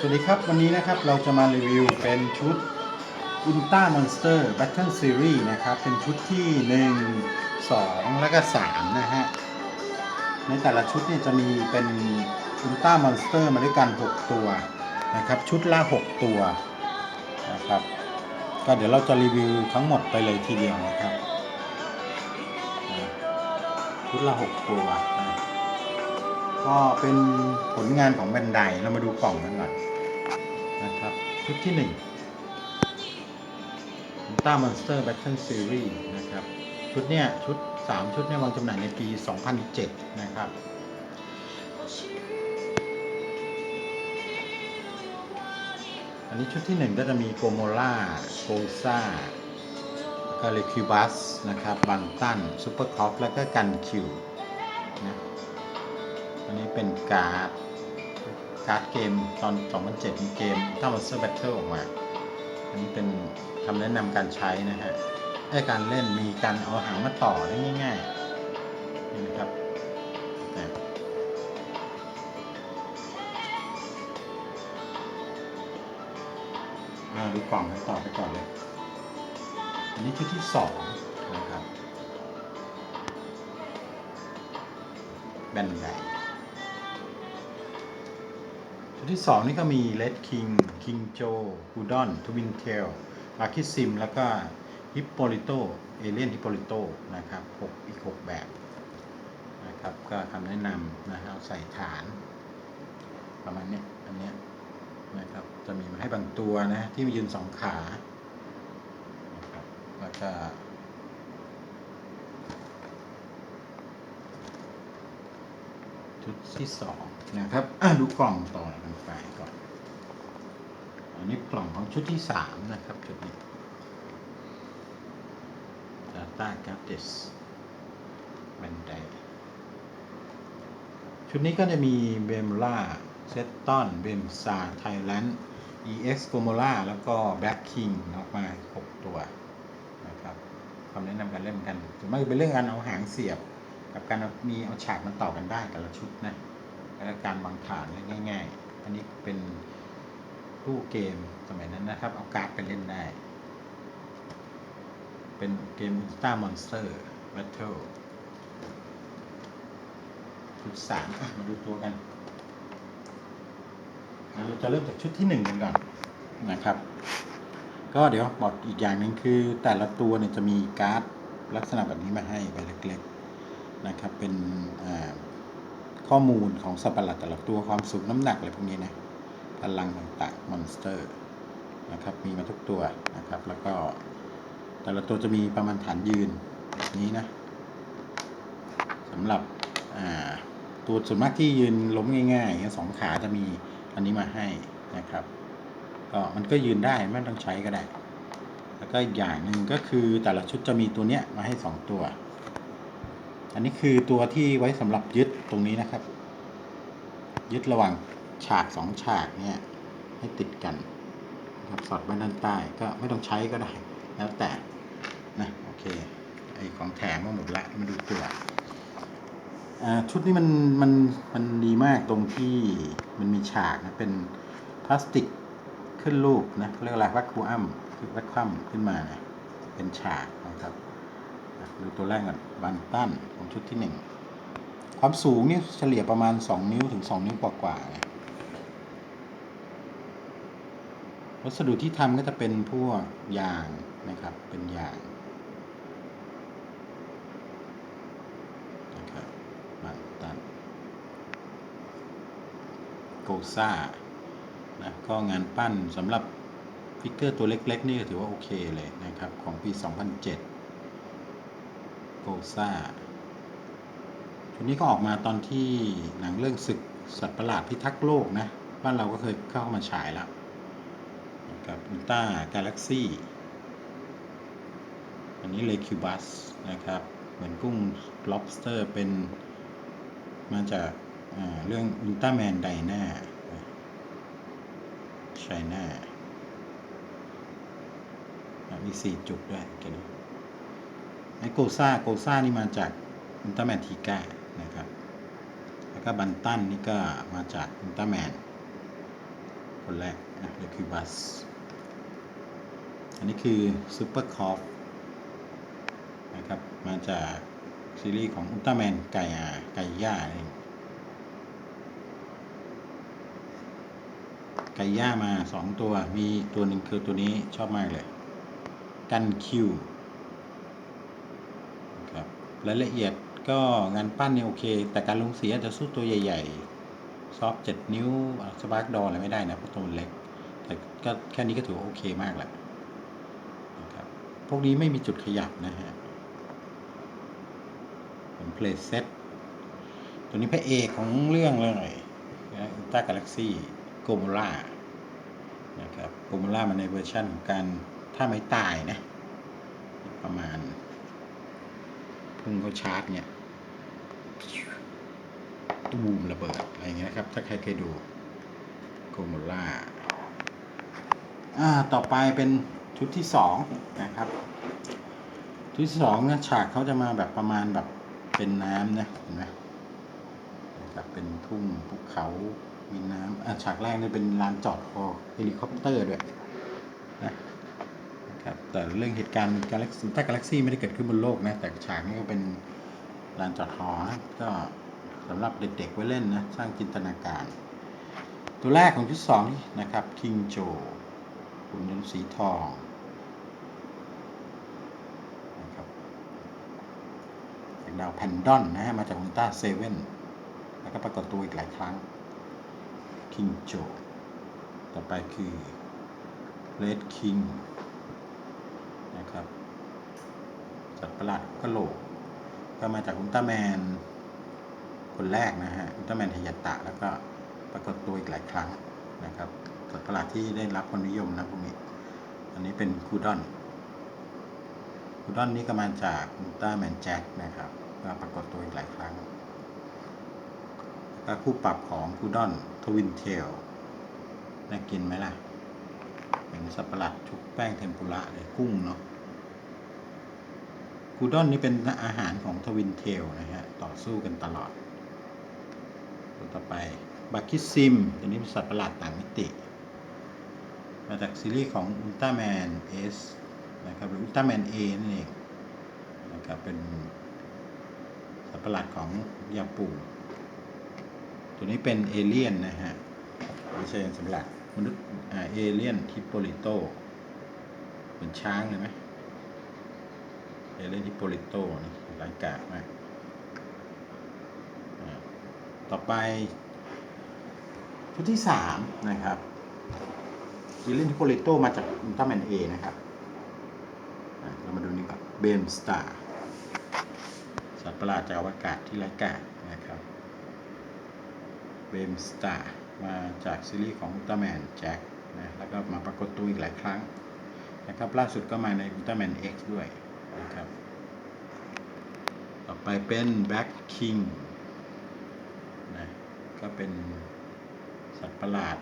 สวัสดีครับ วันนี้นะครับเราจะมารีวิวเป็นชุด Ultra Monster Battle Series นะครับ เป็นชุดที่ 1 2 แล้วก็ 3 นะฮะ ในแต่ละชุดเนี่ยจะมีเป็น Ultra Monster มาด้วยกัน 6 ตัวนะครับ ชุดละ 6 ตัวนะครับ ก็เดี๋ยวเราจะรีวิวทั้งหมดไปเลยทีเดียวนะครับ ชุดละ 6 ตัวนะก็เป็นผลงานของแบนไดเรามาดูกล่องกันก่อน นะครับ ชุดที่1 Ultra Monster Battle Series นะครับ ชุดเนี้ยชุด 3 ชุดเนี่ยวางจำหน่ายในปี 2007 นะครับ อันนี้ชุดที่ 1 ก็จะมีโกโมล่าโกซ่ากาเลคิวบัสนะครับบันตันซูเปอร์คอฟแล้วก็กันคิวนะอันนี้เป็นการ์ด การ์ดเกมตอน 2007 มีเกมถ้ามันเซอร์แบทเทิลออกมา อันนี้เป็นคำแนะนำการใช้นะฮะไอ้การเล่นมีการเอาหางมาต่อได้ง่ายๆนี่นะครับนะอ่าดูกล่องกันต่อไปก่อนเลย อันนี้ชุดที่สองนะครับแบนไดชุด ที่สองนี่ก็มี Red King King Joe Udon Twin Tail l u c k y Sim แล้วก็ Hippolito Alien Hippolito นะครับหกอีก 6 แบบนะครับก็คำแนะนำนะครับใส่ฐาน ประมาณนี้อันเนี้ยนะครับจะมีมาให้บางตัวนะที่มียืนสองขานะครับแล้วก็ ชุดที่สองนะครับดูกล่องต่อกันไปก่อน อันนี้กล่องของชุดที่สามนะครับชุดนี้ Data g a d g e t s บันไดชุดนี้ก็จะมีเบมล่าเซตตอนเบมซาไทแลนด์ EX g o m o l a แล้วก็ Black King ออกมา 6 ตัวนะครับคำแนะนำการเล่นกันส่วนมากจะเป็นเรื่องการเอาหางเสียบ กับการมีเอาฉากมันต่อกันได้แต่ละชุดนะแล้วก็การวางฐานง่าย ๆ อันนี้เป็นตู้เกมสมัยนั้นนะครับ เอาการ์ดไปเล่นได้ เป็นเกม Star Monster Battle ชุดสามมาดูตัวกันเราจะเริ่มจากชุดที่หนึ่งกันก่อนนะครับ ก็เดี๋ยวบอกอีกอย่างหนึ่งคือแต่ละตัวเนี่ยจะมีการ์ดลักษณะแบบนี้มาให้ใบเล็กๆ นะครับ เป็นข้อมูลของสัตว์ประหลาดแต่ละตัวความสูงน้ำหนักอะไรพวกนี้นะพลังต่างๆมอนสเตอร์นะครับ มีมาทุกตัวนะครับ แล้วก็แต่ละตัวจะมีประมาณฐานยืนแบบนี้นะสำหรับตัวส่วนมากที่ยืนล้มง่ายๆอย่างเงี้ยสองขาจะมีอันนี้มาให้นะครับ ก็มันก็ยืนได้ไม่ต้องใช้ก็ได้ แล้วก็อีกอย่างหนึ่งก็คือแต่ละชุดจะมีตัวเนี้ยมาให้สองตัว อันนี้คือตัวที่ไว้สำหรับยึดตรงนี้นะครับ ยึดระหว่างฉากสองฉากเนี่ยให้ติดกันนะครับสอดไว้ด้านใต้ก็ไม่ต้องใช้ก็ได้แล้วแต่นะโอเคไอของแถมก็หมดละมาดูตัวอ่าชุดนี้มันมันมันดีมากตรงที่มันมีฉากนะเป็นพลาสติกขึ้นรูปนะเรียกอะไรวัคคูอัมคือวัคคัมขึ้นมานะเป็นฉากนะครับ ดูตัวแรกก่อนบันตันของชุดที่หนึ่งความสูงนี่เฉลี่ยประมาณ 2 นิ้วถึง 2 นิ้วกว่าๆวัสดุที่ทำก็จะเป็นพวกยางนะครับ เป็นยางนะครับบันตันโกซ่านะก็งานปั้นสำหรับฟิกเกอร์ตัวเล็ก ๆ นี่ก็ถือว่าโอเคเลยนะครับ ของปี 2007 ซาชุดนี้ก็ออกมาตอนที่หนังเรื่องศึกสัตว์ประหลาดพิทักษ์โลกนะ บ้านเราก็เคยเข้ามาฉายแล้วนะครับอุลตร้ากาแล็กซี่อันนี้เลคิวบัสนะครับ เหมือนกุ้ง lobster เป็นมาจากอ่าเรื่องอุลตร้าแมนไดนาไชน่ามีสี่จุดด้วยเกัน ไอโกซ่าโกซ่านี่มาจากอุลตร้าแมนทีก้านะครับ แล้วก็บันตันนี่ก็มาจากอุลตร้าแมนคนแรกนะเดคิวบัส อันนี้คือซูเปอร์คอฟนะครับ มาจากซีรีส์ของอุลตร้าแมนไก่อาไก่ย่าเองไก่ย่ามาสองตัว มีตัวหนึ่งคือตัวนี้ชอบมากเลย กันคิว รายละเอียดก็งานปั้นเนี่ยโอเค แต่การลงสีอาจจะสู้ตัวใหญ่ๆ ซอฟเจ็ดนิ้วสปาร์กดออะไรไม่ได้นะเพราะตัวมันเล็ก แต่ก็แค่นี้ก็ถือว่าโอเคมากแหละนะครับพวกนี้ไม่มีจุดขยับนะฮะเป็นเพลย์เซตตัวนี้พระเอกของเรื่องเลยนะอุลตร้ากาแล็กซี่โกโมล่านะครับโกโมล่ามาในเวอร์ชั่นของการถ้าไม่ตายนะประมาณ พุ่งเขาชาร์จเนี่ยตูมระเบิดอะไรอย่างเงี้ยครับ ถ้าใครเคยดูโกโมล่าอ่าต่อไปเป็นชุดที่สองนะครับ ชุดที่สองนะฉากเขาจะมาแบบประมาณแบบเป็นน้ำนะเห็นไหมนะครับเป็นทุ่งภูเขามีน้ำอ่าฉากแรกเนี่ยเป็นลานจอดฮอเฮลิคอปเตอร์ด้วยนะ นะครับแต่เรื่องเหตุการณ์กาแล็กซี่ถ้ากาแล็กซี่ไม่ได้เกิดขึ้นบนโลกนะ แต่ฉากนี้ก็เป็นลานจอดฮอก็สำหรับเด็กๆไว้เล่นนะ สร้างจินตนาการ ตัวแรกของชุดสองนี่นะครับคิงโจหุ่นยนต์สีทองนะครับจากดาวแพนดอนนะฮะมาจากอุลตร้าเซเว่นแล้วก็ปรากฏตัวอีกหลายครั้งคิงโจต่อไปคือเลดคิง นะครับ สัตว์ประหลาดกะโหลก ก็มาจากอุลตร้าแมน คนแรกนะฮะ อุลตร้าแมนฮายตะ แล้วก็ปรากฏตัวอีกหลายครั้งนะครับ สัตว์ประหลาดที่ได้รับความนิยมนะพวกนี้ อันนี้เป็นคูดอน คูดอนนี่ก็มาจากอุลตร้าแมนแจ็คนะครับก็ปรากฏตัวอีกหลายครั้งแล้วก็คู่ปรับของคูดอนทวินเทลน่ากินไหมล่ะ เป็นสัตว์ประหลาดชุบแป้งเทมปุระเลยกุ้งเนาะ คูดอนนี่เป็นอาหารของทวินเทลนะฮะ ต่อสู้กันตลอด ตัวต่อไปบักคิซิมตัวนี้เป็นสัตว์ประหลาดต่างมิติ มาจากซีรีส์ของอุลตร้าแมนเอสนะครับหรืออุลตร้าแมนเอนั่นเองนะครับเป็นสัตว์ประหลาดของยาปูตัวนี้เป็นเอเลี่ยนนะฮะไม่ใช่สัตว์ประหลาดมนุษย์เอเลี่ยนฮิปโปลิโตเป็นช้างเลยไหม เอเลนิโปลิโตนี่ร้ายกาจมากต่อไปชุดที่สามนะครับวิเลนทิโปลิโตมาจากอุลตร้าแมนเอนะครับเรามาดูนี่ก่อนเบมสตาร์สัตว์ประหลาดจากอวกาศที่ไร้กาศนะครับเบมสตาร์มาจากซีรีส์ของอุลตร้าแมนแจ็คนะแล้วก็มาปรากฏตัวอีกหลายครั้งนะครับล่าสุดก็มาในอุลตร้าแมน X ด้วย นะครับ ต่อไปเป็นแบ็คคิงนะ ก็เป็นสัตว์ประหลาด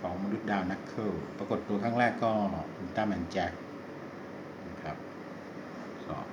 ของมนุษย์ดาวนักเคิลปรากฏตัวครั้งแรกก็อุลตร้าแมนแจ็คนะครับสอง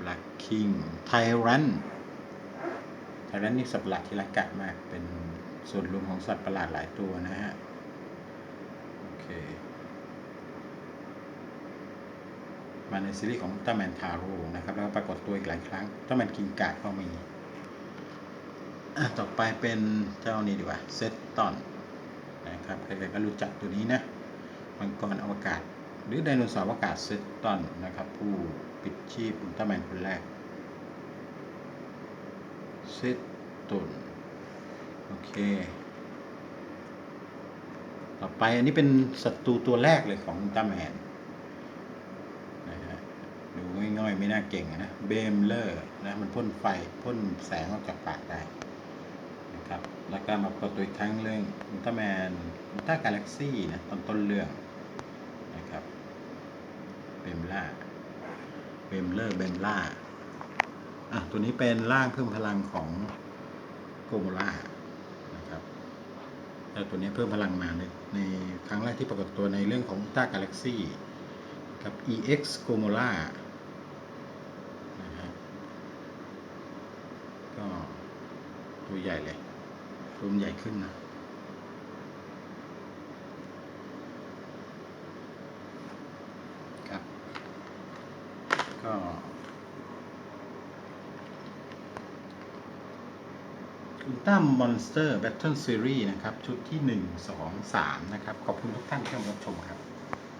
Black King Tyrant Tyrant นี่สัตว์ประหลาดที่ร้ายกาจมาก เป็นส่วนรวมของสัตว์ประหลาดหลายตัวนะฮะ โอเค มาในซีรีส์ของต้าแมนทาโร่นะครับ แล้วก็ปรากฏตัวอีกหลายครั้งต้าแมนกิงกาดก็มี ต่อไปเป็นเจ้านี้ดีกว่าเซตตอนนะครับใครๆก็รู้จักตัวนี้นะมังกรอวกาศ หรือไดโนเสาร์อวกาศเซตตอนนะครับ ผู้ปิดชีพอุลตร้าแมนคนแรกเซตตอนโอเค ต่อไปอันนี้เป็นศัตรูตัวแรกเลยของอุลตร้าแมนนะฮะดูง่ อยไม่น่าเก่งนะเบมเลอร์นะมันพ่นไฟพ่นแสงออกจากปากได้นะครับแล้วก็มาปรากฏตัวอีกครั้งเรื่องอุลตร้าแมนอุลตร้ากาแล็กซี่นะตอนต้นเรื่องนะครับเบมล่าเบมเลอร์เบมล่าอะตัวนี้เป็นร่างเพิ่มพลังของโกโมล่านะครับแล้วตัวนี้เพิ่มพลังมาในในครั้งแรกที่ปรากฏตัวในเรื่องของอุลตร้ากาแล็กซี่กับ EX โกโมล่า ตัวใหญ่เลยตัมใหญ่ขึ้นนะครัอุลตร้ามอนสเตอร์แบทเทิลซีรีส์นะครับ ชุดที่หนึ่งสองสามนะครับ ขอบคุณทุกท่านที่รับชมครับ